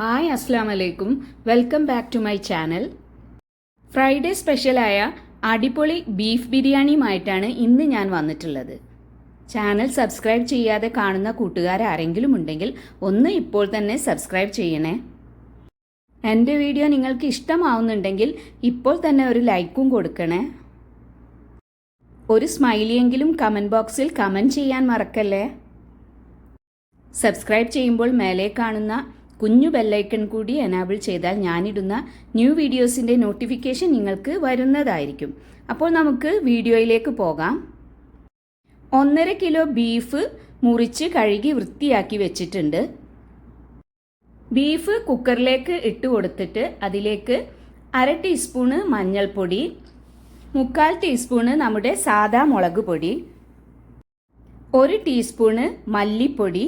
Hi അസ്സാം വലൈക്കും welcome back to my channel. Friday സ്പെഷ്യലായ അടിപൊളി ബീഫ് ബിരിയാണിയുമായിട്ടാണ് ഇന്ന് ഞാൻ വന്നിട്ടുള്ളത്. ചാനൽ സബ്സ്ക്രൈബ് ചെയ്യാതെ കാണുന്ന കൂട്ടുകാർ ആരെങ്കിലും ഉണ്ടെങ്കിൽ ഒന്ന് ഇപ്പോൾ തന്നെ സബ്സ്ക്രൈബ് ചെയ്യണേ. എന്റെ വീഡിയോ നിങ്ങൾക്ക് ഇഷ്ടമാവുന്നുണ്ടെങ്കിൽ ഇപ്പോൾ തന്നെ ഒരു ലൈക്കും കൊടുക്കണേ. ഒരു സ്മൈലിയെങ്കിലും കമന്റ് ബോക്സിൽ കമന്റ് ചെയ്യാൻ മറക്കല്ലേ? സബ്സ്ക്രൈബ് ചെയ്യുമ്പോൾ മേലെ കാണുന്ന കുഞ്ഞു ബെല്ലൈക്കൺ കൂടി എനാബിൾ ചെയ്താൽ ഞാനിടുന്ന ന്യൂ വീഡിയോസിന്റെ നോട്ടിഫിക്കേഷൻ നിങ്ങൾക്ക് വരുന്നതായിരിക്കും. അപ്പോൾ നമുക്ക് വീഡിയോയിലേക്ക് പോകാം. ഒന്നര കിലോ ബീഫ് മുറിച്ച് കഴുകി വൃത്തിയാക്കി വെച്ചിട്ടുണ്ട്. ബീഫ് കുക്കറിലേക്ക് ഇട്ട് കൊടുത്തിട്ട് അതിലേക്ക് അര ടീസ്പൂണ് മഞ്ഞൾപ്പൊടി മുക്കാൽ ടീസ്പൂണ് നമ്മുടെ സാദാ മുളക് പൊടി ഒരു ടീസ്പൂണ് മല്ലിപ്പൊടി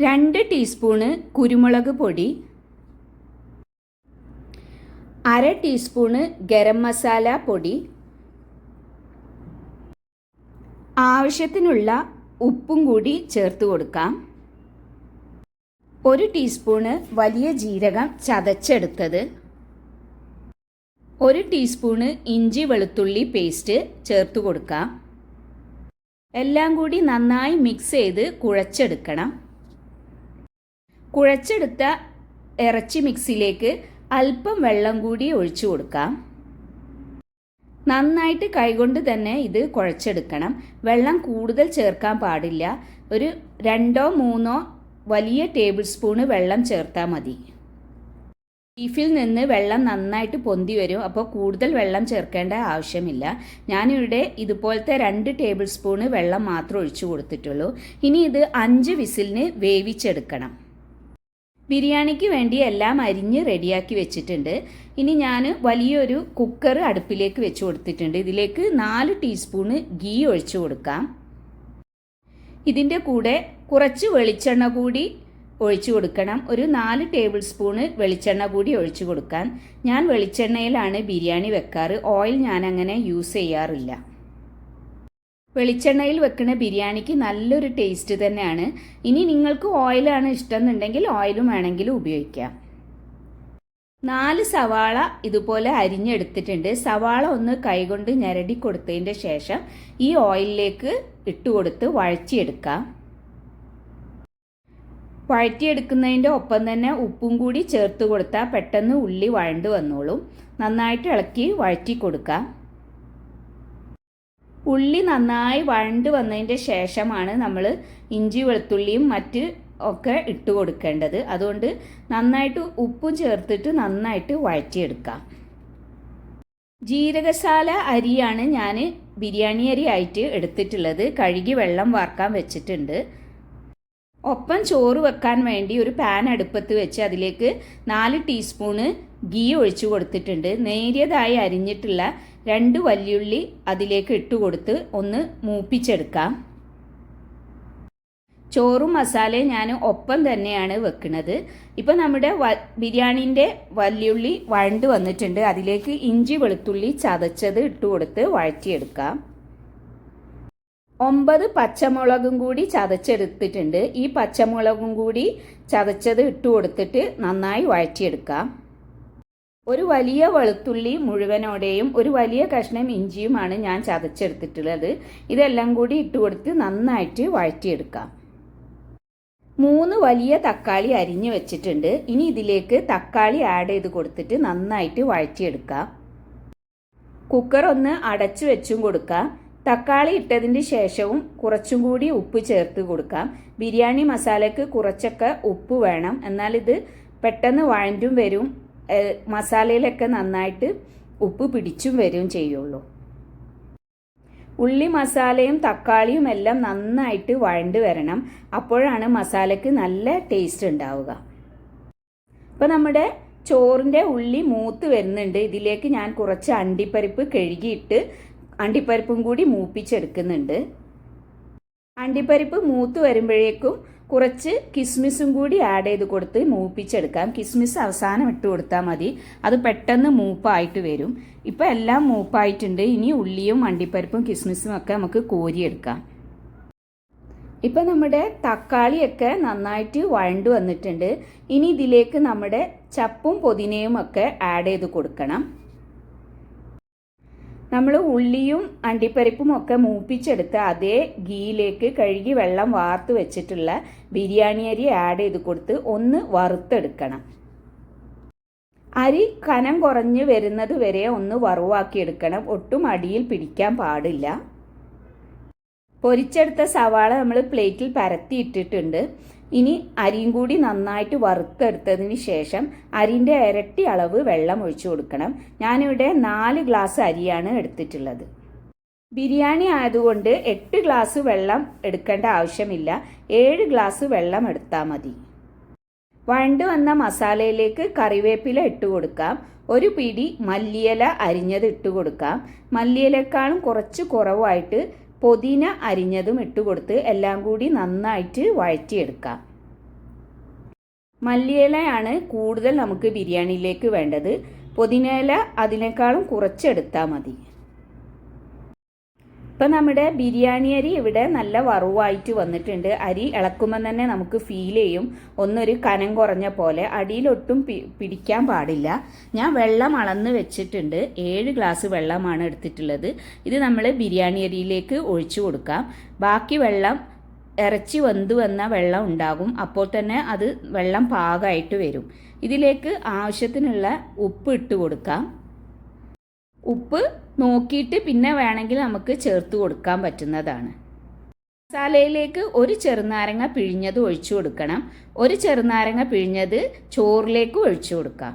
രണ്ട് ടീസ്പൂണ് കുരുമുളക് പൊടി. അര ടീസ്പൂണ് ഗരം മസാല പൊടി. ആവശ്യത്തിനുള്ള ഉപ്പും കൂടി ചേർത്ത് കൊടുക്കാം. ഒരു ടീസ്പൂണ് വലിയ ജീരകം ചതച്ചെടുത്തത്. ഒരു ടീസ്പൂണ് ഇഞ്ചി വെളുത്തുള്ളി പേസ്റ്റ് ചേർത്ത് കൊടുക്കാം. എല്ലാം കൂടി നന്നായി മിക്സ് ചെയ്ത് കുഴച്ചെടുക്കണം. കുഴച്ചെടുത്ത ഇറച്ചി മിക്സിയിലേക്ക് അല്പം വെള്ളം കൂടി ഒഴിച്ചു കൊടുക്കാം. നന്നായിട്ട് കൈകൊണ്ട് തന്നെ ഇത് കുഴച്ചെടുക്കണം. വെള്ളം കൂടുതൽ ചേർക്കാൻ പാടില്ല. ഒരു രണ്ടോ മൂന്നോ വലിയ ടേബിൾ സ്പൂണ് വെള്ളം ചേർത്താൽ മതി. ബീഫിൽ നിന്ന് വെള്ളം നന്നായിട്ട് പൊന്തി വരും. അപ്പോൾ കൂടുതൽ വെള്ളം ചേർക്കേണ്ട ആവശ്യമില്ല. ഞാനിവിടെ ഇതുപോലത്തെ രണ്ട് ടേബിൾ സ്പൂണ് വെള്ളം മാത്രം ഒഴിച്ചു കൊടുത്തിട്ടുള്ളൂ. ഇനി ഇത് അഞ്ച് വിസിലിന് വേവിച്ചെടുക്കണം. ബിരിയാണിക്ക് വേണ്ടി എല്ലാം അരിഞ്ഞ് റെഡിയാക്കി വെച്ചിട്ടുണ്ട്. ഇനി ഞാൻ വലിയൊരു കുക്കർ അടുപ്പിലേക്ക് വെച്ച് കൊടുത്തിട്ടുണ്ട്. ഇതിലേക്ക് നാല് ടീസ്പൂണ് ഗീ ഒഴിച്ചു കൊടുക്കാം. ഇതിന്റെ കൂടെ കുറച്ച് വെളിച്ചെണ്ണ കൂടി ഒഴിച്ചു കൊടുക്കണം. ഒരു നാല് ടേബിൾ സ്പൂണ് വെളിച്ചെണ്ണ കൂടി ഒഴിച്ചു കൊടുക്കാൻ ഞാൻ വെളിച്ചെണ്ണയിലാണ് ബിരിയാണി വെക്കാറ്. ഓയിൽ ഞാൻ അങ്ങനെ യൂസ് ചെയ്യാറില്ല. വെളിച്ചെണ്ണയിൽ വെക്കുന്ന ബിരിയാണിക്ക് നല്ലൊരു ടേസ്റ്റ് തന്നെയാണ്. ഇനി നിങ്ങൾക്ക് ഓയിലാണ് ഇഷ്ടം എന്നുണ്ടെങ്കിൽ ഓയിലും വേണമെങ്കിലും ഉപയോഗിക്കാം. നാല് സവാള ഇതുപോലെ അരിഞ്ഞെടുത്തിട്ടുണ്ട്. സവാള ഒന്ന് കൈകൊണ്ട് ഞരടി കൊടുത്തതിന്റെ ശേഷം ഈ ഓയിലിലേക്ക് ഇട്ടുകൊടുത്ത് വഴറ്റിയെടുക്കാം. വഴറ്റിയെടുക്കുന്നതിന്റെ ഒപ്പം തന്നെ ഉപ്പും കൂടി ചേർത്ത് കൊടുത്താൽ പെട്ടെന്ന് ഉള്ളി വഴണ്ട് വന്നോളും. നന്നായിട്ട് ഇളക്കി വഴറ്റി കൊടുക്കാം. ഉള്ളി നന്നായി വഴണ്ട് വന്നതിന്റെ ശേഷമാണ് നമ്മൾ ഇഞ്ചി വെളുത്തുള്ളിയും മറ്റ് ഒക്കെ ഇട്ട് കൊടുക്കേണ്ടത്. അതുകൊണ്ട് നന്നായിട്ട് ഉപ്പും ചേർത്തിട്ട് നന്നായിട്ട് വഴറ്റിയെടുക്കാം. ജീരകശാല അരിയാണ് ഞാൻ ബിരിയാണി അരി ആയിട്ട് എടുത്തിട്ടുള്ളത്. കഴുകി വെള്ളം വാർക്കാൻ വെച്ചിട്ടുണ്ട്. ഒപ്പം ചോറ് വെക്കാൻ വേണ്ടി ഒരു പാൻ അടുപ്പത്ത് വെച്ച് അതിലേക്ക് നാല് ടീസ്പൂണ് ഗീ ഒഴിച്ചു കൊടുത്തിട്ടുണ്ട്. നേരിയതായി അരിഞ്ഞിട്ടുള്ള രണ്ട് വല്യുള്ളി അതിലേക്ക് ഇട്ട് കൊടുത്ത് ഒന്ന് മൂപ്പിച്ചെടുക്കാം. ചോറും മസാലയും ഞാൻ ഒപ്പം തന്നെയാണ് വെക്കുന്നത്. ഇപ്പം നമ്മുടെ വ ബിരിയാണീന്റെ വല്യുള്ളി വഴണ്ട് വന്നിട്ടുണ്ട്. അതിലേക്ക് ഇഞ്ചി വെളുത്തുള്ളി ചതച്ചത് ഇട്ട് കൊടുത്ത് വഴറ്റിയെടുക്കാം. ഒമ്പത് പച്ചമുളകും കൂടി ചതച്ചെടുത്തിട്ടുണ്ട്. ഈ പച്ചമുളകും കൂടി ചതച്ചത് ഇട്ട് കൊടുത്തിട്ട് നന്നായി വഴറ്റിയെടുക്കാം. ഒരു വലിയ വെളുത്തുള്ളി മുഴുവനോടെയും ഒരു വലിയ കഷ്ണം ഇഞ്ചിയുമാണ് ഞാൻ ചതച്ചെടുത്തിട്ടുള്ളത്. ഇതെല്ലാം കൂടി ഇട്ട് കൊടുത്ത് നന്നായിട്ട് വഴറ്റിയെടുക്കാം. മൂന്ന് വലിയ തക്കാളി അരിഞ്ഞു വെച്ചിട്ടുണ്ട്. ഇനി ഇതിലേക്ക് തക്കാളി ആഡ് ചെയ്ത് കൊടുത്തിട്ട് നന്നായിട്ട് വഴറ്റിയെടുക്കാം. കുക്കർ ഒന്ന് അടച്ചു വെച്ചും കൊടുക്കാം. തക്കാളി ഇട്ടതിന് ശേഷവും കുറച്ചും കൂടി ഉപ്പ് ചേർത്ത് കൊടുക്കാം. ബിരിയാണി മസാലയ്ക്ക് കുറച്ചൊക്കെ ഉപ്പ് വേണം. എന്നാൽ ഇത് പെട്ടെന്ന് വഴണ്ടും വരും. മസാലയിലൊക്കെ നന്നായിട്ട് ഉപ്പ് പിടിച്ചും വരും ചെയ്യുള്ളൂ. ഉള്ളി മസാലയും തക്കാളിയും എല്ലാം നന്നായിട്ട് വഴണ്ട് വരണം. അപ്പോഴാണ് മസാലയ്ക്ക് നല്ല ടേസ്റ്റ് ഉണ്ടാവുക. അപ്പോൾ നമ്മുടെ ചോറിന്റെ ഉള്ളി മൂത്ത് വരുന്നുണ്ട്. ഇതിലേക്ക് ഞാൻ കുറച്ച് അണ്ടിപ്പരിപ്പ് കഴുകിയിട്ട് അണ്ടിപ്പരിപ്പും കൂടി മൂപ്പിച്ചെടുക്കുന്നുണ്ട്. അണ്ടിപ്പരിപ്പ് മൂത്ത് വരുമ്പോഴേക്കും കുറച്ച് കിസ്മിസും കൂടി ആഡ് ചെയ്ത് കൊടുത്ത് മൂപ്പിച്ചെടുക്കാം. കിസ്മിസ് അവസാനം ഇട്ട് കൊടുത്താൽ മതി. അത് പെട്ടെന്ന് മൂപ്പായിട്ട് വരും. ഇപ്പോൾ എല്ലാം മൂപ്പായിട്ടുണ്ട്. ഇനി ഉള്ളിയും അണ്ടിപ്പരിപ്പും കിസ്മിസും ഒക്കെ നമുക്ക് കോരിയെടുക്കാം. ഇപ്പം നമ്മുടെ തക്കാളിയൊക്കെ നന്നായിട്ട് വഴണ്ട് വന്നിട്ടുണ്ട്. ഇനി ഇതിലേക്ക് നമ്മുടെ ചപ്പും പൊതിനയും ഒക്കെ ആഡ് ചെയ്ത് കൊടുക്കണം. നമ്മൾ ഉള്ളിയും അണ്ടിപ്പരിപ്പും ഒക്കെ മൂപ്പിച്ചെടുത്ത് അതേ ഗീയിലേക്ക് കഴുകി വെള്ളം വാർത്ത് വെച്ചിട്ടുള്ള ബിരിയാണി അരി ആഡ് ചെയ്ത് കൊടുത്ത് ഒന്ന് വറുത്തെടുക്കണം. അരി കനം കുറഞ്ഞ് വരുന്നത് വരെ ഒന്ന് വറുവാക്കി എടുക്കണം ഒട്ടും അടിയിൽ പിടിക്കാൻ പാടില്ല. പൊരിച്ചെടുത്ത സവാള നമ്മൾ പ്ലേറ്റിൽ പരത്തി ഇട്ടിട്ടുണ്ട് ഇനി അരിയും കൂടി നന്നായിട്ട് വറുത്തെടുത്തതിന് ശേഷം അരിന്റെ ഇരട്ടി അളവ് വെള്ളം ഒഴിച്ചു കൊടുക്കണം. ഞാനിവിടെ നാല് ഗ്ലാസ് അരിയാണ് എടുത്തിട്ടുള്ളത്. ബിരിയാണി ആയതുകൊണ്ട് എട്ട് ഗ്ലാസ് വെള്ളം എടുക്കേണ്ട ആവശ്യമില്ല. ഏഴ് ഗ്ലാസ് വെള്ളം എടുത്താൽ മതി. വഴണ്ട് വന്ന മസാലയിലേക്ക് കറിവേപ്പില ഇട്ട് കൊടുക്കാം. ഒരു പിടി മല്ലിയില അരിഞ്ഞത് ഇട്ട് കൊടുക്കാം. മല്ലിയിലക്കാളും കുറച്ച് കുറവായിട്ട് പൊതിന അരിഞ്ഞതും ഇട്ട് ഇട്ടുകൊടുത്ത് എല്ലാം കൂടി നന്നായിട്ട് വഴറ്റിയെടുക്കാം. മല്ലിയിലയാണ് കൂടുതൽ നമുക്ക് ബിരിയാണിയിലേക്ക് വേണ്ടത്. പുതിനയില അതിനേക്കാളും കുറച്ചെടുത്താൽ മതി. ഇപ്പം നമ്മുടെ ബിരിയാണി അരി ഇവിടെ നല്ല വറുവായിട്ട് വന്നിട്ടുണ്ട്. അരി ഇളക്കുമ്പോൾ തന്നെ നമുക്ക് ഫീൽ ചെയ്യും. ഒന്നൊരു കനം കുറഞ്ഞ പോലെ. അടിയിലൊട്ടും പിടിക്കാൻ പാടില്ല. ഞാൻ വെള്ളം അളന്ന് വെച്ചിട്ടുണ്ട്. ഏഴ് ഗ്ലാസ് വെള്ളമാണ് എടുത്തിട്ടുള്ളത്. ഇത് നമ്മൾ ബിരിയാണി അരിയിലേക്ക് ഒഴിച്ചു കൊടുക്കാം. ബാക്കി വെള്ളം ഇറച്ചി വെന്ത് വന്ന വെള്ളം ഉണ്ടാകും. അപ്പോൾ തന്നെ അത് വെള്ളം പാകമായിട്ട് വരും. ഇതിലേക്ക് ആവശ്യത്തിനുള്ള ഉപ്പ് ഇട്ട് കൊടുക്കാം. ഉപ്പ് നോക്കിയിട്ട് പിന്നെ വേണമെങ്കിൽ നമുക്ക് ചേർത്ത് കൊടുക്കാൻ പറ്റുന്നതാണ്. മസാലയിലേക്ക് ഒരു ചെറുനാരങ്ങ പിഴിഞ്ഞത് ഒഴിച്ചു കൊടുക്കണം. ഒരു ചെറുനാരങ്ങ പിഴിഞ്ഞത് ചോറിലേക്ക് ഒഴിച്ചു കൊടുക്കാം.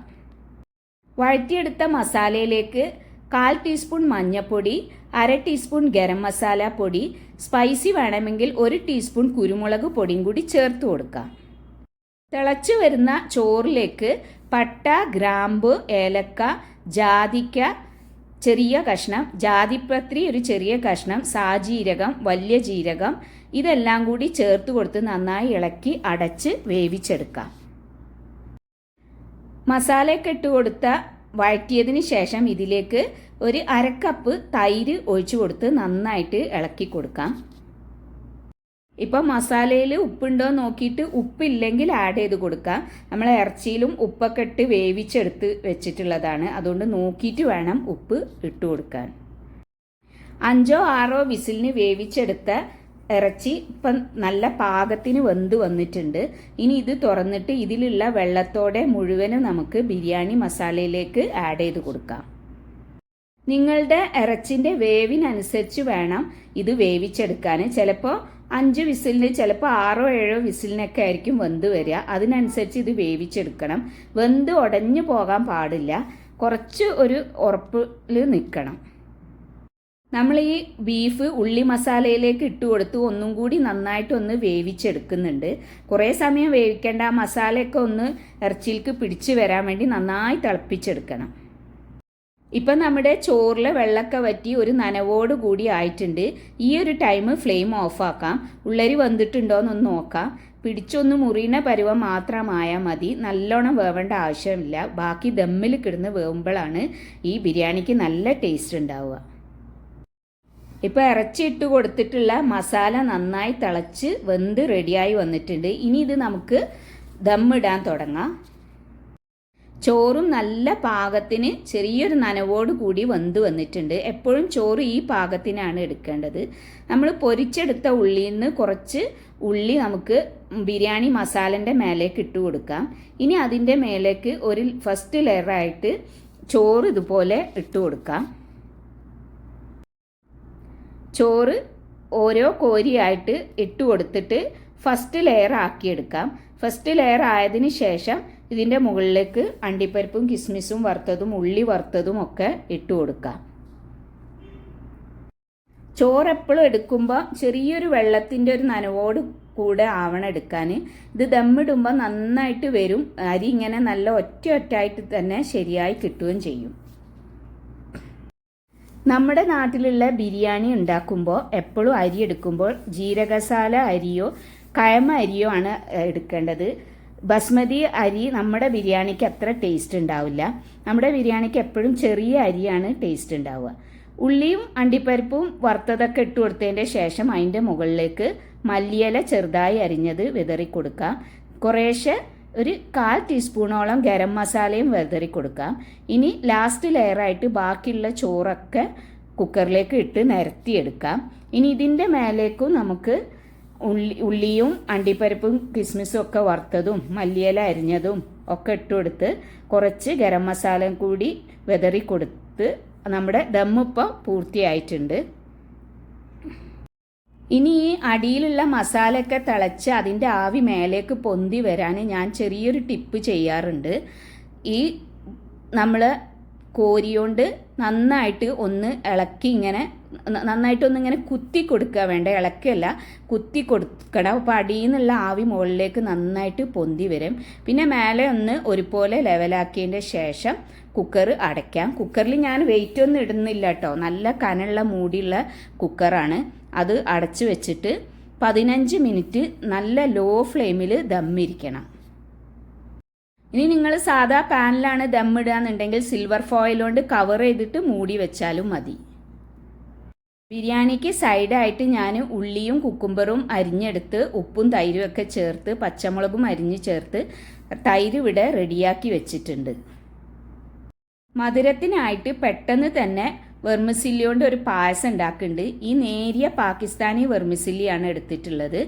വഴറ്റിയെടുത്ത മസാലയിലേക്ക് കാൽ ടീസ്പൂൺ മഞ്ഞൾപ്പൊടി അര ടീസ്പൂൺ ഗരം മസാല പൊടി സ്പൈസി വേണമെങ്കിൽ ഒരു ടീസ്പൂൺ കുരുമുളക് പൊടിയും കൂടി ചേർത്ത് കൊടുക്കാം. തിളച്ചു വരുന്ന ചോറിലേക്ക് പട്ട ഗ്രാമ്പ് ഏലക്ക ജാതിക്ക ചെറിയ കഷ്ണം ജാതിപത്രി ഒരു ചെറിയ കഷ്ണം സാജീരകം വലിയ ജീരകം ഇതെല്ലാം കൂടി ചേർത്ത് കൊടുത്ത് നന്നായി ഇളക്കി അടച്ച് വേവിച്ചെടുക്കാം. മസാലയൊക്കെ ഇട്ട് കൊടുത്ത വഴറ്റിയതിന് ശേഷം ഇതിലേക്ക് ഒരു അരക്കപ്പ് തൈര് ഒഴിച്ചു കൊടുത്ത് നന്നായിട്ട് ഇളക്കി കൊടുക്കാം. ഇപ്പം മസാലയിൽ ഉപ്പുണ്ടോ നോക്കിയിട്ട് ഉപ്പില്ലെങ്കിൽ ആഡ് ചെയ്ത് കൊടുക്കാം നമ്മൾ ഇറച്ചിയിലും ഉപ്പൊക്കെ ഇട്ട് വേവിച്ചെടുത്ത് വെച്ചിട്ടുള്ളതാണ്. അതുകൊണ്ട് നോക്കിയിട്ട് വേണം ഉപ്പ് ഇട്ട് കൊടുക്കാൻ. അഞ്ചോ ആറോ വിസിലിന് വേവിച്ചെടുത്ത ഇറച്ചി ഇപ്പം നല്ല പാകത്തിന് വെന്ത് വന്നിട്ടുണ്ട്. ഇനി ഇത് തുറന്നിട്ട് ഇതിലുള്ള വെള്ളത്തോടെ മുഴുവനും നമുക്ക് ബിരിയാണി മസാലയിലേക്ക് ആഡ് ചെയ്ത് കൊടുക്കാം. നിങ്ങളുടെ ഇറച്ചിന്റെ വേവിനനുസരിച്ച് വേണം ഇത് വേവിച്ചെടുക്കാൻ. ചിലപ്പോൾ അഞ്ച് വിസിലിന് ചിലപ്പോൾ ആറോ ഏഴോ വിസിലിനൊക്കെ ആയിരിക്കും വെന്ത് വരിക. അതിനനുസരിച്ച് ഇത് വേവിച്ചെടുക്കണം. വെന്ത് ഉടഞ്ഞു പോകാൻ പാടില്ല. കുറച്ച് ഒരു ഉറപ്പിൽ നിൽക്കണം. നമ്മൾ ഈ ബീഫ് ഉള്ളി മസാലയിലേക്ക് ഇട്ട് കൊടുത്ത് ഒന്നും കൂടി നന്നായിട്ടൊന്ന് വേവിച്ചെടുക്കുന്നുണ്ട്. കുറേ സമയം വേവിക്കേണ്ട ആ മസാലയൊക്കെ ഒന്ന് ഇറച്ചിയിലേക്ക് പിടിച്ചു വരാൻ വേണ്ടി നന്നായി തിളപ്പിച്ചെടുക്കണം. ഇപ്പം നമ്മുടെ ചോറിൽ വെള്ളമൊക്കെ വറ്റി ഒരു നനവോട് കൂടി ആയിട്ടുണ്ട്. ഈ ഒരു ടൈം ഫ്ലെയിം ഓഫാക്കാം ഉള്ളരി വന്നിട്ടുണ്ടോ എന്നൊന്ന് നോക്കാം. പിടിച്ചൊന്ന് മുറിയുന്ന പരുവം മാത്രമായാൽ മതി. നല്ലോണം വേവേണ്ട ആവശ്യമില്ല. ബാക്കി ദമ്മിൽ കിടന്ന് വേവുമ്പോഴാണ് ഈ ബിരിയാണിക്ക് നല്ല ടേസ്റ്റ് ഉണ്ടാവുക. ഇപ്പോൾ ഇറച്ചി ഇട്ട് കൊടുത്തിട്ടുള്ള മസാല നന്നായി തിളച്ച് വെന്ത് റെഡിയായി വന്നിട്ടുണ്ട്. ഇനി ഇത് നമുക്ക് ദമ്മിടാൻ തുടങ്ങാം. ചോറും നല്ല പാകത്തിന് ചെറിയൊരു നനവോട് കൂടി വെന്ത് വന്നിട്ടുണ്ട്. എപ്പോഴും ചോറ് ഈ പാകത്തിനാണ് എടുക്കേണ്ടത്. നമ്മൾ പൊരിച്ചെടുത്ത ഉള്ളിയിൽ നിന്ന് കുറച്ച് ഉള്ളി നമുക്ക് ബിരിയാണി മസാലന്റെ മേലേക്ക് ഇട്ട് കൊടുക്കാം. ഇനി അതിന്റെ മേലേക്ക് ഒരു ഫസ്റ്റ് ലെയറായിട്ട് ചോറ് ഇതുപോലെ ഇട്ട് കൊടുക്കാം. ചോറ് ഓരോ കോരിയായിട്ട് ഇട്ട് കൊടുത്തിട്ട് ഫസ്റ്റ് ലെയർ ആക്കിയെടുക്കാം ഫസ്റ്റ് ലെയർ ആയതിനു ശേഷം ഇതിന്റെ മുകളിലേക്ക് അണ്ടിപ്പരിപ്പും കിസ്മിസും വറുത്തതും ഉള്ളി വറുത്തതും ഒക്കെ ഇട്ട് കൊടുക്കാം. ചോറ് എപ്പോഴും എടുക്കുമ്പോൾ ചെറിയൊരു വെള്ളത്തിന്റെ ഒരു നനവോട് കൂടെ ആവണം എടുക്കാൻ ഇത് ദമ്മിടുമ്പോൾ നന്നായിട്ട് വരും. അരി ഇങ്ങനെ നല്ല ഒറ്റ ഒറ്റായിട്ട് തന്നെ ശരിയായി കിട്ടുകയും ചെയ്യും. നമ്മുടെ നാട്ടിലുള്ള ബിരിയാണി ഉണ്ടാക്കുമ്പോൾ എപ്പോഴും അരി എടുക്കുമ്പോൾ ജീരകസാല അരിയോ കയമ അരിയോ ആണ് എടുക്കേണ്ടത്. ബസ്മതി അരി നമ്മുടെ ബിരിയാണിക്ക് അത്ര ടേസ്റ്റ് ഉണ്ടാവില്ല. നമ്മുടെ ബിരിയാണിക്ക് എപ്പോഴും ചെറിയ അരിയാണ് ടേസ്റ്റ് ഉണ്ടാവുക. ഉള്ളിയും അണ്ടിപ്പരിപ്പും വറുത്തതൊക്കെ ഇട്ട് കൊടുത്തതിന്റെ ശേഷം അതിന്റെ മുകളിലേക്ക് മല്ലിയില ചെറുതായി അരിഞ്ഞത് വിതറി കൊടുക്കാം. കുറേശ്ശെ ഒരു കാൽ ടീസ്പൂണോളം ഗരം മസാലയും വിതറി കൊടുക്കാം. ഇനി ലാസ്റ്റ് ലെയറായിട്ട് ബാക്കിയുള്ള ചോറൊക്കെ കുക്കറിലേക്ക് ഇട്ട് നിരത്തിയെടുക്കാം. ഇനി ഇതിന്റെ മേലേക്കും നമുക്ക് ഉള്ളി ഉള്ളിയും അണ്ടിപ്പരിപ്പും കിസ്മിസും ഒക്കെ വറുത്തതും മല്ലിയില അരിഞ്ഞതും ഒക്കെ ഇട്ടുകൊടുത്ത് കുറച്ച് ഗരം മസാലയും കൂടി വെതറി കൊടുത്ത് നമ്മുടെ ദമ്മിപ്പം പൂർത്തിയായിട്ടുണ്ട്. ഇനി ഈ അടിയിലുള്ള മസാലയൊക്കെ തിളച്ച് അതിന്റെ ആവി മേലേക്ക് പൊന്തി വരാൻ ഞാൻ ചെറിയൊരു ടിപ്പ് ചെയ്യാറുണ്ട്. ഈ നമ്മൾ കോരിയോണ്ട് നന്നായിട്ട് ഒന്ന് ഇളക്കി ഇങ്ങനെ നന്നായിട്ടൊന്ന് ഇങ്ങനെ കുത്തി കൊടുക്കുക വേണ്ട ഇളക്കല്ല. കുത്തി കൊടുക്കണം. അപ്പോൾ അടിയിൽ നിന്നുള്ള ആവി മുകളിലേക്ക് നന്നായിട്ട് പൊന്തി വരും. പിന്നെ മേലെ ഒന്ന് ഒരുപോലെ ലെവലാക്കിയതിന്റെ ശേഷം കുക്കർ അടയ്ക്കാം. കുക്കറിൽ ഞാൻ വെയിറ്റ് ഒന്നും ഇടുന്നില്ല കേട്ടോ. നല്ല കനുള്ള മൂടിയുള്ള കുക്കറാണ്. അത് അടച്ചു വെച്ചിട്ട് പതിനഞ്ച് മിനിറ്റ് നല്ല ലോ ഫ്ലെയിമിൽ ദമ്മിരിക്കണം. ഇനി നിങ്ങൾ സാധാ പാനിലാണ് ദമ്മിടുക എന്നുണ്ടെങ്കിൽ സിൽവർ ഫോയിൽ കൊണ്ട് കവർ ചെയ്തിട്ട് മൂടി വെച്ചാലും മതി. ബിരിയാണിക്ക് സൈഡായിട്ട് ഞാൻ ഉള്ളിയും കുക്കുംബറും അരിഞ്ഞെടുത്ത് ഉപ്പും തൈരും ഒക്കെ ചേർത്ത് പച്ചമുളകും അരിഞ്ഞ് ചേർത്ത് തൈര് ഇവിടെ റെഡിയാക്കി വെച്ചിട്ടുണ്ട്. മധുരത്തിനായിട്ട് പെട്ടെന്ന് തന്നെ വെർമിസില്ലിയോണ്ട് ഒരു പായസം ഉണ്ടാക്കുന്നുണ്ട്. ഈ നേരിയ പാകിസ്ഥാനി വെർമിസില്ലിയാണ് എടുത്തിട്ടുള്ളത്.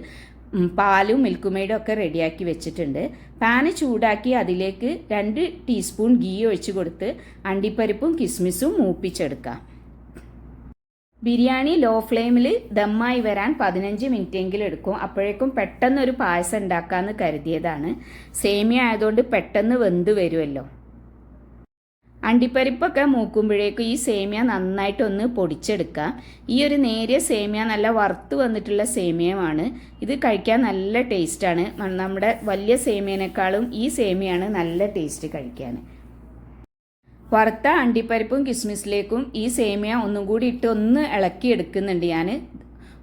പാലും മിൽക്ക് ഒക്കെ റെഡിയാക്കി വെച്ചിട്ടുണ്ട്. പാന് ചൂടാക്കി അതിലേക്ക് രണ്ട് ടീസ്പൂൺ ഗീ ഒഴിച്ച് കൊടുത്ത് അണ്ടിപ്പരിപ്പും കിസ്മിസും മൂപ്പിച്ചെടുക്കാം. ബിരിയാണി ലോ ഫ്ലെയിമിൽ ദമ്മായി വരാൻ പതിനഞ്ച് മിനിറ്റെങ്കിലും എടുക്കും. അപ്പോഴേക്കും പെട്ടെന്ന് ഒരു പായസം ഉണ്ടാക്കാമെന്ന് കരുതിയതാണ്. സേമിയ ആയതുകൊണ്ട് പെട്ടെന്ന് വെന്ത് വരുമല്ലോ അണ്ടിപ്പരിപ്പൊക്കെ മൂക്കുമ്പോഴേക്കും ഈ സേമിയ നന്നായിട്ടൊന്ന് പൊടിച്ചെടുക്കാം ഈ ഒരു നേരിയ സേമിയ നല്ല വറുത്ത് വന്നിട്ടുള്ള സേമിയമാണ്. ഇത് കഴിക്കാൻ നല്ല ടേസ്റ്റാണ് നമ്മുടെ വലിയ സേമിയനേക്കാളും ഈ സേമിയാണ് നല്ല ടേസ്റ്റ് കഴിക്കാൻ. വറുത്ത അണ്ടിപ്പരിപ്പും കിസ്മിസിലേക്കും ഈ സേമിയ ഒന്നും കൂടി ഇട്ട് ഒന്ന് ഇളക്കി എടുക്കുന്നുണ്ട് ഞാൻ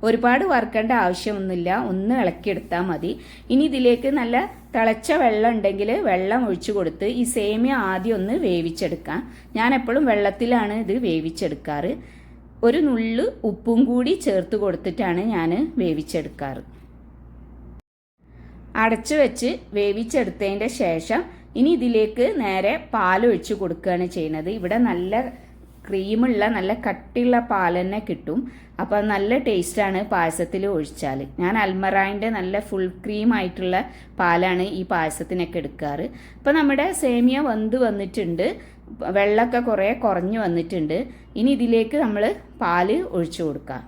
ഒരുപാട് വറുക്കേണ്ട ആവശ്യമൊന്നുമില്ല. ഒന്ന് ഇളക്കിയെടുത്താൽ മതി. ഇനി ഇതിലേക്ക് നല്ല തിളച്ച വെള്ളം ഉണ്ടെങ്കിൽ വെള്ളം ഒഴിച്ചു കൊടുത്ത് ഈ സേമിയ ആദ്യം ഒന്ന് വേവിച്ചെടുക്കാം. ഞാൻ എപ്പോഴും വെള്ളത്തിലാണ് ഇത് വേവിച്ചെടുക്കാറ്. ഒരു നുള്ളു ഉപ്പും കൂടി ചേർത്ത് കൊടുത്തിട്ടാണ് ഞാൻ വേവിച്ചെടുക്കാറ്. അടച്ചു വെച്ച് വേവിച്ചെടുത്തതിന്റെ ശേഷം ഇനി ഇതിലേക്ക് നേരെ പാലൊഴിച്ച് കൊടുക്കുകയാണ് ചെയ്യുന്നത്. ഇവിടെ നല്ല ക്രീമുള്ള നല്ല കട്ടിയുള്ള പാൽ തന്നെ കിട്ടും അപ്പോൾ നല്ല ടേസ്റ്റാണ് പായസത്തിൽ ഒഴിച്ചാൽ ഞാൻ അൽമറായിന്റെ നല്ല ഫുൾ ക്രീം ആയിട്ടുള്ള പാലാണ് ഈ പായസത്തിനൊക്കെ എടുക്കാറ്. അപ്പോൾ നമ്മുടെ സേമിയ വന്ന് വന്നിട്ടുണ്ട്. വെള്ളമൊക്കെ കുറേ കുറഞ്ഞു വന്നിട്ടുണ്ട്. ഇനി ഇതിലേക്ക് നമ്മൾ പാൽ ഒഴിച്ചു കൊടുക്കാം.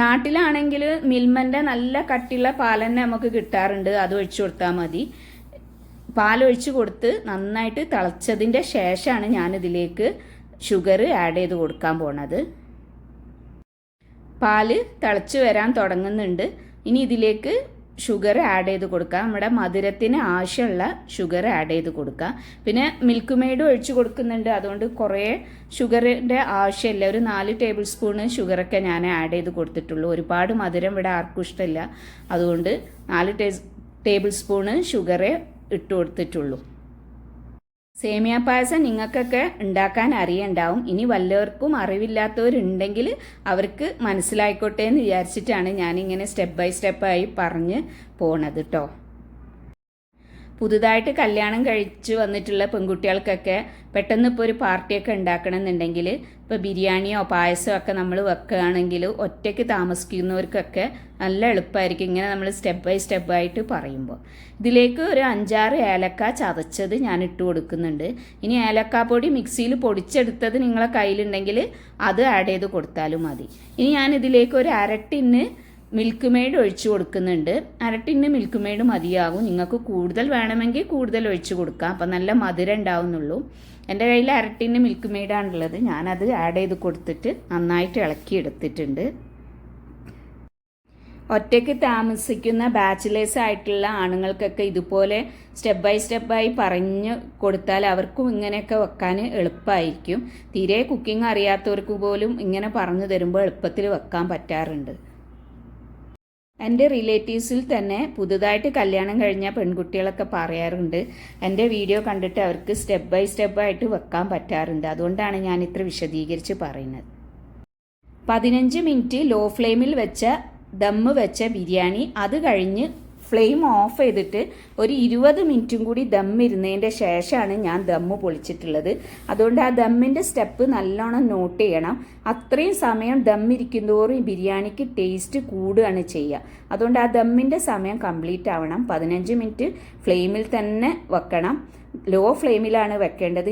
നാട്ടിലാണെങ്കിൽ മിൽമന്റെ നല്ല കട്ടിയുള്ള പാൽ തന്നെ നമുക്ക് കിട്ടാറുണ്ട്. അത് ഒഴിച്ചു കൊടുത്താൽ മതി. പാലൊഴിച്ച് കൊടുത്ത് നന്നായിട്ട് തിളച്ചതിന്റെ ശേഷമാണ് ഞാനിതിലേക്ക് ഷുഗർ ആഡ് ചെയ്ത് കൊടുക്കാൻ പോണത്. പാൽ തിളച്ച് വരാൻ തുടങ്ങുന്നുണ്ട്. ഇനി ഇതിലേക്ക് ഷുഗർ ആഡ് ചെയ്ത് കൊടുക്കുക നമ്മുടെ മധുരത്തിന് ആവശ്യമുള്ള ഷുഗർ ആഡ് ചെയ്ത് കൊടുക്കുക പിന്നെ മിൽക്ക് മെയ്ഡ് ഒഴിച്ച് കൊടുക്കുന്നുണ്ട്. അതുകൊണ്ട് കുറേ ഷുഗറിന്റെ ആവശ്യമില്ല. ഒരു നാല് ടേബിൾ സ്പൂണ് ഷുഗറൊക്കെ ഞാൻ ആഡ് ചെയ്ത് കൊടുത്തിട്ടുള്ളൂ. ഒരുപാട് മധുരം ഇവിടെ ആർക്കും ഇഷ്ടമില്ല. അതുകൊണ്ട് നാല് ടേബിൾ സ്പൂണ് ഷുഗറെ ഇട്ട് കൊടുത്തിട്ടുള്ളൂ. സേമിയ പായസം നിങ്ങൾക്കൊക്കെ ഉണ്ടാക്കാൻ അറിയണ്ടാവും. ഇനി വല്ലവർക്കും അറിവില്ലാത്തവരുണ്ടെങ്കിൽ അവർക്ക് മനസ്സിലായിക്കോട്ടെ എന്ന് വിചാരിച്ചിട്ടാണ് ഞാനിങ്ങനെ സ്റ്റെപ്പ് ബൈ സ്റ്റെപ്പായി പറഞ്ഞ് പോണത് കേട്ടോ പുതുതായിട്ട് കല്യാണം കഴിച്ച് വന്നിട്ടുള്ള പെൺകുട്ടികൾക്കൊക്കെ പെട്ടെന്ന് ഇപ്പോൾ ഒരു പാർട്ടിയൊക്കെ ഉണ്ടാക്കണമെന്നുണ്ടെങ്കിൽ ഇപ്പോൾ ബിരിയാണിയോ പായസമോ ഒക്കെ നമ്മൾ വെക്കുകയാണെങ്കിൽ ഒറ്റയ്ക്ക് താമസിക്കുന്നവർക്കൊക്കെ നല്ല എളുപ്പമായിരിക്കും. ഇങ്ങനെ നമ്മൾ സ്റ്റെപ്പ് ബൈ സ്റ്റെപ്പ് ആയിട്ട് പറയുമ്പോൾ. ഇതിലേക്ക് ഒരു അഞ്ചാറ് ഏലക്ക ചതച്ചത് ഞാൻ ഇട്ട് കൊടുക്കുന്നുണ്ട്. ഇനി ഏലക്കാപ്പൊടി മിക്സിയിൽ പൊടിച്ചെടുത്തത് നിങ്ങളെ കയ്യിലുണ്ടെങ്കിൽ അത് ആഡ് ചെയ്ത് കൊടുത്താലും മതി. ഇനി ഞാൻ ഇതിലേക്ക് ഒരു അരട്ടിന് മിൽക്ക് മെയ്ഡ് ഒഴിച്ചു കൊടുക്കുന്നുണ്ട്. അരട്ടിന് മിൽക്ക് മെയ്ഡ് മതിയാകും നിങ്ങൾക്ക് കൂടുതൽ വേണമെങ്കിൽ കൂടുതൽ ഒഴിച്ചു കൊടുക്കാം. അപ്പം നല്ല മധുരം ഉണ്ടാവുന്നുള്ളൂ. എന്റെ കയ്യിൽ അരട്ടിന് മിൽക്ക് മെയ്ഡാണുള്ളത് ഞാനത് ആഡ് ചെയ്ത് കൊടുത്തിട്ട് നന്നായിട്ട് ഇളക്കി എടുത്തിട്ടുണ്ട്. ഒറ്റയ്ക്ക് താമസിക്കുന്ന ബാച്ചിലേഴ്സ് ആയിട്ടുള്ള ആണുങ്ങൾക്കൊക്കെ ഇതുപോലെ സ്റ്റെപ്പ് ബൈ സ്റ്റെപ്പായി പറഞ്ഞു കൊടുത്താൽ അവർക്കും ഇങ്ങനെയൊക്കെ വെക്കാൻ എളുപ്പമായിരിക്കും. തീരെ കുക്കിംഗ് അറിയാത്തവർക്ക് പോലും ഇങ്ങനെ പറഞ്ഞു തരുമ്പോൾ എളുപ്പത്തിൽ വെക്കാൻ പറ്റാറുണ്ട്. എന്റെ റിലേറ്റീവ്സിൽ തന്നെ പുതുതായിട്ട് കല്യാണം കഴിഞ്ഞ പെൺകുട്ടികളൊക്കെ പറയാറുണ്ട്. എന്റെ വീഡിയോ കണ്ടിട്ട് അവർക്ക് സ്റ്റെപ്പ് ബൈ സ്റ്റെപ്പ് ആയിട്ട് വെക്കാൻ പറ്റാറുണ്ട്. അതുകൊണ്ടാണ് ഞാൻ ഇത്ര വിശദീകരിച്ച് പറയുന്നത്. പതിനഞ്ച് മിനിറ്റ് ലോ ഫ്ലെയിമിൽ വെച്ച ദമ്മ് വെച്ച ബിരിയാണി അത് കഴിഞ്ഞ് ഫ്ലെയിം ഓഫ് ചെയ്തിട്ട് ഒരു ഇരുപത് മിനിറ്റും കൂടി ദം ഇരുന്നതിന്റെ ശേഷമാണ് ഞാൻ ദമ്മ് പൊളിച്ചിട്ടുള്ളത്. അതുകൊണ്ട് ആ ദമ്മിന്റെ സ്റ്റെപ്പ് നല്ലോണം നോട്ട് ചെയ്യണം. അത്രയും സമയം ദം ഇരിക്കുന്തോറും ഈ ബിരിയാണിക്ക് ടേസ്റ്റ് കൂടുകയാണ് ചെയ്യുക. അതുകൊണ്ട് ആ ദമ്മിന്റെ സമയം കംപ്ലീറ്റ് ആവണം. പതിനഞ്ച് മിനിറ്റ് ഫ്ലെയിമിൽ തന്നെ വെക്കണം. ലോ ഫ്ലെയിമിലാണ് വെക്കേണ്ടത്.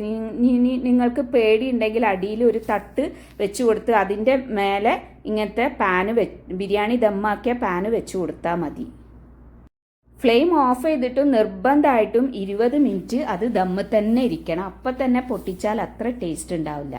ഇനി നിങ്ങൾക്ക് പേടിയുണ്ടെങ്കിൽ അടിയിൽ ഒരു തട്ട് വെച്ച് കൊടുത്ത് അതിന്റെ മേലെ ഇങ്ങനത്തെ പാന് വെ ബിരിയാണി ദമ്മാക്കിയ പാന് വെച്ച് കൊടുത്താൽ മതി. ഫ്ലെയിം ഓഫ് ചെയ്തിട്ടും നിർബന്ധമായിട്ടും ഇരുപത് മിനിറ്റ് അത് ദമ്മ് തന്നെ ഇരിക്കണം. അപ്പം തന്നെ പൊട്ടിച്ചാൽ അത്ര ടേസ്റ്റ് ഉണ്ടാവില്ല.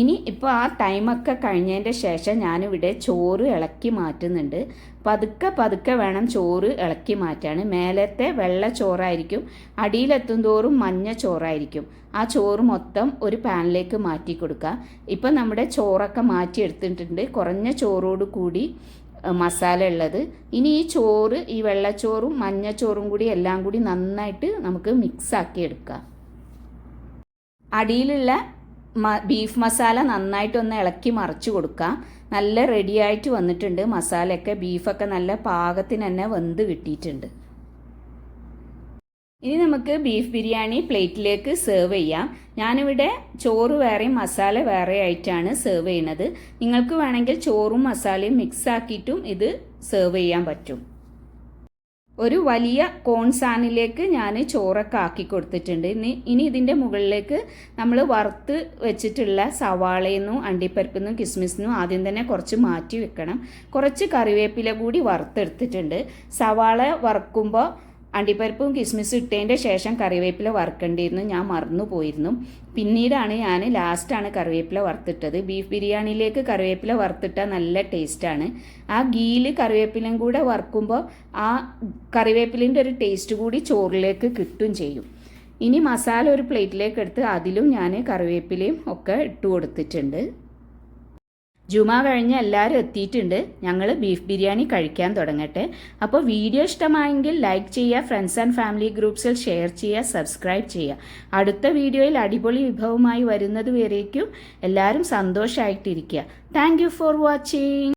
ഇനി ഇപ്പോൾ ആ ടൈമൊക്കെ കഴിഞ്ഞതിന്റെ ശേഷം ഞാനിവിടെ ചോറ് ഇളക്കി മാറ്റുന്നുണ്ട്. പതുക്കെ പതുക്കെ വേണം ചോറ് ഇളക്കി മാറ്റാണ് മേലത്തെ വെള്ള ചോറായിരിക്കും അടിയിലെത്തും തോറും മഞ്ഞ ചോറായിരിക്കും. ആ ചോറ് മൊത്തം ഒരു പാനിലേക്ക് മാറ്റി കൊടുക്കുക. ഇപ്പം നമ്മുടെ ചോറൊക്കെ മാറ്റി എടുത്തിട്ടുണ്ട്. കുറഞ്ഞ ചോറോട് കൂടി മസാല ഉള്ളത്. ഇനി ഈ ചോറ് ഈ വെള്ളച്ചോറും മഞ്ഞച്ചോറും കൂടി എല്ലാം കൂടി നന്നായിട്ട് നമുക്ക് മിക്സ് ആക്കി എടുക്കാം. അടിയിലുള്ള ബീഫ് മസാല നന്നായിട്ടൊന്ന് ഇളക്കി മറിച്ചു കൊടുക്കാം. നല്ല റെഡിയായിട്ട് വന്നിട്ടുണ്ട്. മസാലയൊക്കെ ബീഫൊക്കെ നല്ല പാകത്തിന് തന്നെ വെന്ത് കിട്ടിയിട്ടുണ്ട്. ഇനി നമുക്ക് ബീഫ് ബിരിയാണി പ്ലേറ്റിലേക്ക് സെർവ് ചെയ്യാം. ഞാനിവിടെ ചോറ് വേറെയും മസാല വേറെ ആയിട്ടാണ് സെർവ് ചെയ്യുന്നത്. നിങ്ങൾക്ക് വേണമെങ്കിൽ ചോറും മസാലയും മിക്സ് ആക്കിയിട്ടും ഇത് സെർവ് ചെയ്യാൻ പറ്റും. ഒരു വലിയ കോൺ സാനിലേക്ക് ഞാൻ ചോറൊക്കെ ആക്കി കൊടുത്തിട്ടുണ്ട്. ഇനി ഇനി ഇതിന്റെ മുകളിലേക്ക് നമ്മൾ വറുത്ത് വെച്ചിട്ടുള്ള സവാളയെന്നും അണ്ടിപ്പരിപ്പെന്നും കിസ്മിസിനും ആദ്യം തന്നെ കുറച്ച് മാറ്റി വെക്കണം. കുറച്ച് കറിവേപ്പില കൂടി വറുത്തെടുത്തിട്ടുണ്ട്. സവാള വറുക്കുമ്പോൾ അണ്ടിപ്പരിപ്പും കിസ്മിസും ഇട്ടതിന്റെ ശേഷം കറിവേപ്പില വറുക്കേണ്ടിയിരുന്നു. ഞാൻ മറന്നു പോയിരുന്നു. പിന്നീടാണ് ഞാൻ ലാസ്റ്റാണ് കറിവേപ്പില വറുത്തിട്ടത്. ബീഫ് ബിരിയാണിയിലേക്ക് കറിവേപ്പില വറുത്തിട്ടാൽ നല്ല ടേസ്റ്റാണ് ആ ഗീൽ കറിവേപ്പിലയും കൂടെ വറുക്കുമ്പോൾ ആ കറിവേപ്പിലിന്റെ ഒരു ടേസ്റ്റ് കൂടി ചോറിലേക്ക് കിട്ടും ചെയ്യും. ഇനി മസാല ഒരു പ്ലേറ്റിലേക്ക് എടുത്ത് അതിലും ഞാൻ കറിവേപ്പിലയും ഒക്കെ ഇട്ട് കൊടുത്തിട്ടുണ്ട്. ജുമ കഴിഞ്ഞ് എല്ലാവരും എത്തിയിട്ടുണ്ട്. ഞങ്ങൾ ബീഫ് ബിരിയാണി കഴിക്കാൻ തുടങ്ങട്ടെ. അപ്പോൾ വീഡിയോ ഇഷ്ടമായെങ്കിൽ ലൈക്ക് ചെയ്യുക ഫ്രണ്ട്സ് ആൻഡ് ഫാമിലി ഗ്രൂപ്പ്സിൽ ഷെയർ ചെയ്യുക സബ്സ്ക്രൈബ് ചെയ്യുക. അടുത്ത വീഡിയോയിൽ അടിപൊളി വിഭവമായി വരുന്നത് വരേക്കും എല്ലാവരും സന്തോഷമായിട്ടിരിക്കുക താങ്ക് ഫോർ വാച്ചിങ്